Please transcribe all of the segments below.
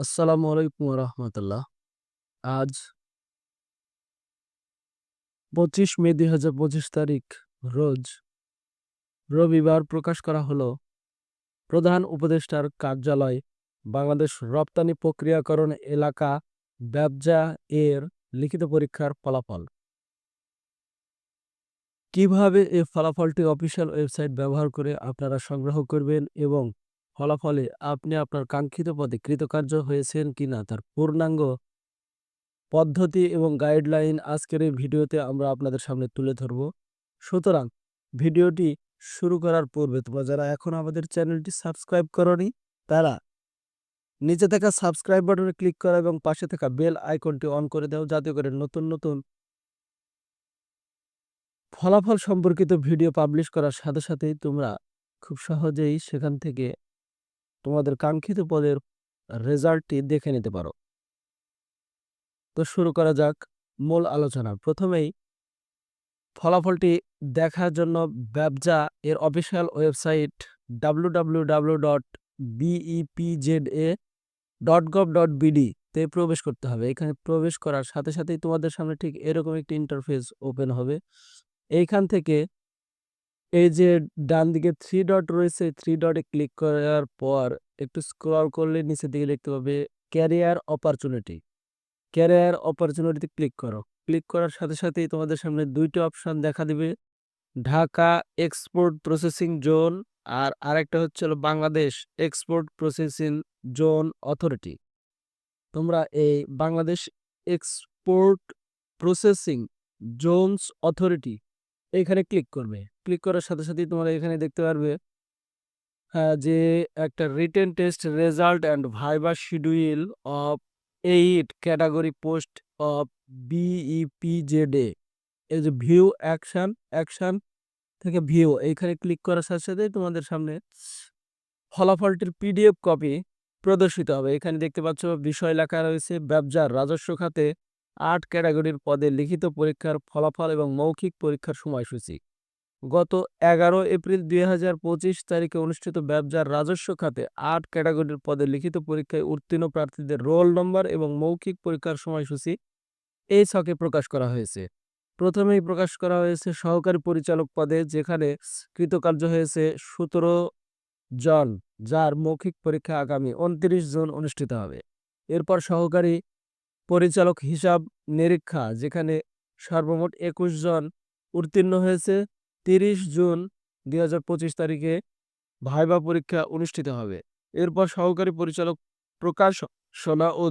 আসসালামু আলাইকুম রহমতুল্লাহ আজ পঁচিশ মে দুই হাজার পঁচিশ তারিখ, রোজ রবিবার প্রকাশ করা হলো প্রধান উপদেষ্টার কার্যালয়, বাংলাদেশ রপ্তানি প্রক্রিয়াকরণ এলাকা ব্যবসা এর লিখিত পরীক্ষার ফলাফল। কীভাবে এই ফলাফলটি অফিসিয়াল ওয়েবসাইট ব্যবহার করে আপনারা সংগ্রহ করবেন এবং ফলাফলে আপনি আপনার কাঙ্ক্ষিত পদে কৃতকার্য হয়েছেন কিনা তার পূর্ণাঙ্গ পদ্ধতি এবং গাইডলাইন আজকের এই ভিডিওতে আমরা আপনাদের সামনে তুলে ধরব। সুতরাং ভিডিওটি শুরু করার পূর্বে তোমরা যারা এখন আমাদের চ্যানেলটি সাবস্ক্রাইব করনি, তারা নিচে থাকা সাবস্ক্রাইব বাটনে ক্লিক করা এবং পাশে থাকা বেল আইকনটি অন করে দাও যাতে করে নতুন নতুন ফলাফল সম্পর্কিত ভিডিও পাবলিশ করার সাথে, সাথেই তোমরা খুব সহজেই সেখান থেকে তোমাদের কাঙ্ক্ষিত পদের রেজাল্টটি দেখে নিতে পারো। তো শুরু করা যাক মূল আলোচনা প্রথমেই ফলাফলটি দেখার জন্য ব্যবসা এর official website W W dot dot dot তে প্রবেশ করতে হবে। এখানে প্রবেশ করার সাথে সাথেই তোমাদের সামনে ঠিক এরকম একটি ইন্টারফেস ওপেন হবে। এইখান থেকে এই যে ডান দিকে থ্রি ডট রয়েছে থ্রি ডটে ক্লিক করার পর একটু স্ক্রল করলে নিচের দিকে দেখতে পাবে ক্যারিয়ার অপরচুনিটি ক্যারিয়ার অপরচুনিটিতে ক্লিক করো। ক্লিক করার সাথে সাথেই তোমাদের সামনে দুইটা অপশন দেখা দিবে। ঢাকা এক্সপোর্ট প্রসেসিং জোন আর আরেকটা হচ্ছে Bangladesh export processing zone authority তোমরা এই Bangladesh export processing zones authority এখানে ক্লিক করবে। ক্লিক করার সাথে সাথেই তোমরা এখানে দেখতে পারবে যে একটা রিটেন টেস্ট রেজাল্ট অ্যান্ড ভাইবার schedule of eight category post of বিইপিজেডে এই যে ভিউ অ্যাকশন অ্যাকশন থেকে ভিউ এইখানে ক্লিক করার সাথে সাথেই তোমাদের সামনে ফলাফলটির পিডিএফ কপি প্রদর্শিত হবে। এখানে দেখতে পাচ্ছ, বিষয় লেখা রয়েছে, ব্যবসার রাজস্ব খাতে আট ক্যাটাগরির পদে লিখিত পরীক্ষার ফলাফল এবং মৌখিক পরীক্ষার সময়সূচি। গত এগারো এপ্রিল দুই হাজার পঁচিশ তারিখে অনুষ্ঠিত ব্যবসার রাজস্ব খাতে আট ক্যাটাগরির পদে লিখিত পরীক্ষায় উত্তীর্ণ প্রার্থীদের রোল নম্বর এবং মৌখিক পরীক্ষার সময়সূচি এই ছকে প্রকাশ করা হয়েছে। প্রথমেই প্রকাশ করা হয়েছে সহকারী পরিচালক পদে, যেখানে কৃতকার্য হয়েছে সতেরো জন, যার মৌখিক পরীক্ষা আগামী উনত্রিশ জুন অনুষ্ঠিত হবে। এরপর সহকারী পরিচালক হিসাব নিরীক্ষা, যেখানে সর্বমোট একুশ জন উত্তীর্ণ হয়েছে, তিরিশ জুন দুই হাজার পঁচিশ তারিখে ভাইবা পরীক্ষা অনুষ্ঠিত হবে। এরপর সহকারী পরিচালক প্রকাশনা ও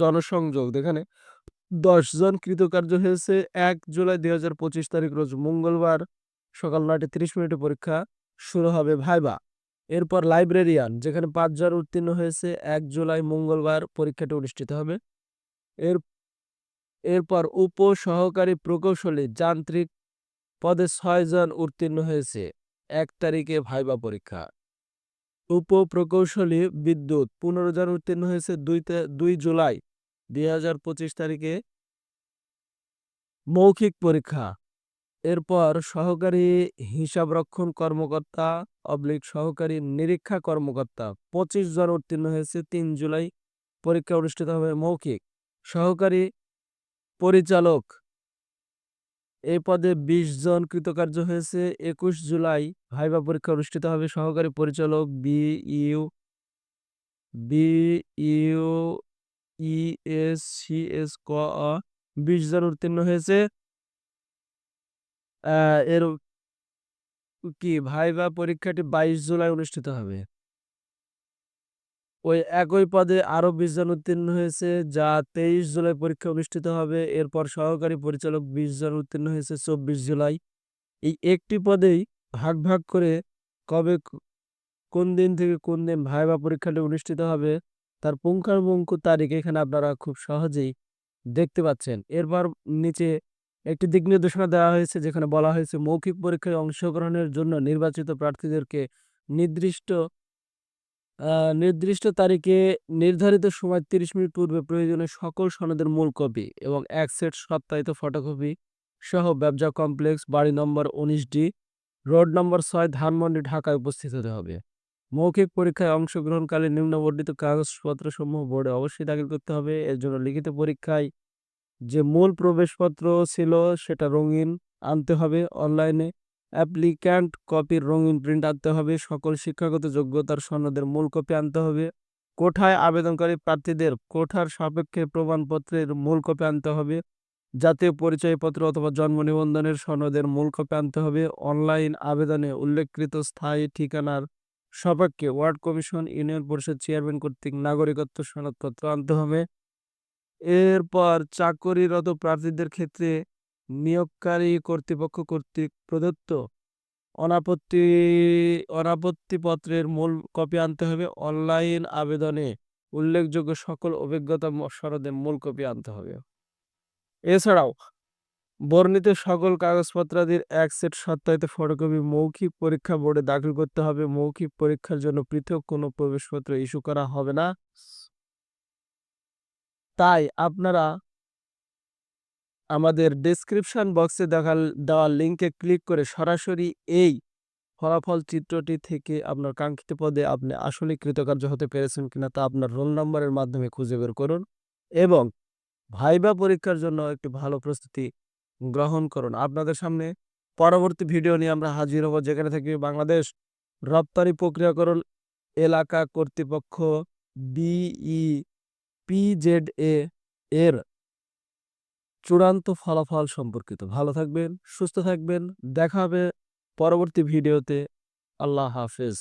জনসংযোগ, যেখানে দশ জন কৃতকার্য হয়েছে। এক জুলাই দুই হাজার পঁচিশ তারিখ রোজ মঙ্গলবার সকাল নয়টা তিরিশ মিনিটে পরীক্ষা শুরু হবে ভাইবা। এরপর লাইব্রেরিয়ান, যেখানে পাঁচজন উত্তীর্ণ হয়েছে। এক জুলাই মঙ্গলবার পরীক্ষাটি অনুষ্ঠিত হবে। এরপর উপ সহকারী প্রকৌশলী যান্ত্রিক পদে ছয়জন উত্তীর্ণ হয়েছে। এক তারিখে ভাইবা পরীক্ষা। উপ প্রকৌশলী বিদ্যুৎ পনেরো জন উত্তীর্ণ হয়েছে দুই দুই জুলাই দুই হাজার পঁচিশ তারিখে। মৌখিক পরীক্ষা। এরপর সহকারী হিসাবরক্ষণ কর্মকর্তা, অবলিক সহকারী নিরীক্ষা কর্মকর্তা, পঁচিশ জন উত্তীর্ণ হয়েছে, তিন জুলাই পরীক্ষা অনুষ্ঠিত হবে মৌখিক। সহকারী পরিচালক। এই পদে ২০ জন কৃতকার্য হয়েছে। একুশ জুলাই ভাইবা পরীক্ষা অনুষ্ঠিত হবে। সহকারী পরিচালক B U B U E S C S ক বিশ জন উত্তীর্ণ হয়েছে। এর কি ভাইবা পরীক্ষাটি বাইশ জুলাই অনুষ্ঠিত হবে। ওই একই পদে আরও বিশ জন উত্তীর্ণ হয়েছে, যা তেইশ জুলাই পরীক্ষা অনুষ্ঠিত হবে। এরপর সহকারী পরিচালক বিশ জন উত্তীর্ণ হয়েছে চব্বিশ জুলাই। এই একটি পদেই ভাগ ভাগ করে কবে কোন দিন থেকে কোন দিন ভাইবা পরীক্ষাটি অনুষ্ঠিত হবে, তার পুঙ্খানুপুঙ্খ তারিখ এখানে আপনারা খুব সহজেই দেখতে পাচ্ছেন। এরপর নিচে একটি দিক নির্দেশনা দেওয়া হয়েছে, যেখানে বলা হয়েছে, মৌখিক পরীক্ষায় অংশগ্রহণের জন্য নির্বাচিত প্রার্থীদেরকে নির্দিষ্ট নির্দিষ্ট তারিখে নির্ধারিত সময় তিরিশ মিনিট পূর্বে প্রয়োজনীয় সকল সনদের মূল কপি এবং এক সেট সত্যায়িত ফটোকপি সহ ব্যবসা কমপ্লেক্স, বাড়ি নম্বর উনিশ ডি রোড নম্বর ছয়, ধানমন্ডি, ঢাকায় উপস্থিত হতে হবে। মৌখিক পরীক্ষায় অংশগ্রহণকালে নিম্নবর্ণিত কাগজপত্রসমূহ বোর্ডে অবশ্যই দাখিল করতে হবে। এর জন্য লিখিত পরীক্ষায় যে মূল প্রবেশপত্র ছিল সেটা রঙিন আনতে হবে। অনলাইনে অ্যাপ্লিক্যান্ট কপির রঙিন প্রিন্ট আনতে হবে, সকল শিক্ষাগত যোগ্যতার সনদের মূল কপি আনতে হবে। কোঠায় আবেদনকারী প্রার্থীদের কোঠার সাপেক্ষে প্রমাণপত্রের মূল কপি আনতে হবে। জাতীয় পরিচয়পত্র অথবা জন্ম নিবন্ধনের সনদের মূল কপি আনতে হবে। অনলাইন আবেদনে উল্লেখকৃত স্থায়ী ঠিকানার সপক্ষে ward commission, union Parishad chairman কর্তৃক নাগরিকত্ব সনদপত্র আনতে হবে। এরপর চাকরিরত প্রার্থীদের ক্ষেত্রে নিয়োগকারী কর্তৃপক্ষ কর্তৃক প্রদত্ত অনাপত্তি, অনাপত্তিপত্রের মূল কপি আনতে হবে। অনলাইন আবেদনে উল্লেখযোগ্য সকল অভিজ্ঞতা ম- মূল কপি আনতে হবে। এছাড়াও, বর্ণিত সকল কাগজপত্রাদির এক সেট সত্যায়িত ফটোকপি মৌখিক পরীক্ষা বোর্ডে দাখিল করতে হবে। মৌখিক পরীক্ষার জন্য পৃথক কোনো প্রবেশপত্র ইস্যু করা হবে না। তাই আপনারা আমাদের ডেসক্রিপশন বক্সে দেখা, দেওয়া লিঙ্কে ক্লিক করে সরাসরি এই ফলাফল চিত্রটি থেকে আপনার কাঙ্ক্ষিত পদে আপনি আসলে কৃতকার্য হতে পেরেছেন কিনা তা আপনার রোল নম্বরের মাধ্যমে খুঁজে বের করুন এবং ভাইবা পরীক্ষার জন্য একটি ভালো প্রস্তুতি গ্রহণ করুন। আপনাদের সামনে পরবর্তী ভিডিও নিয়ে আমরা হাজির হব, যেখানে থেকে বাংলাদেশ রপ্তানি প্রক্রিয়াকরণ এলাকা কর্তৃপক্ষ বিই পিজেড এ এর চূড়ান্ত ফলাফল সম্পর্কিত। ভালো থাকবেন সুস্থ থাকবেন দেখা হবে পরবর্তী ভিডিওতে। আল্লাহ হাফেজ।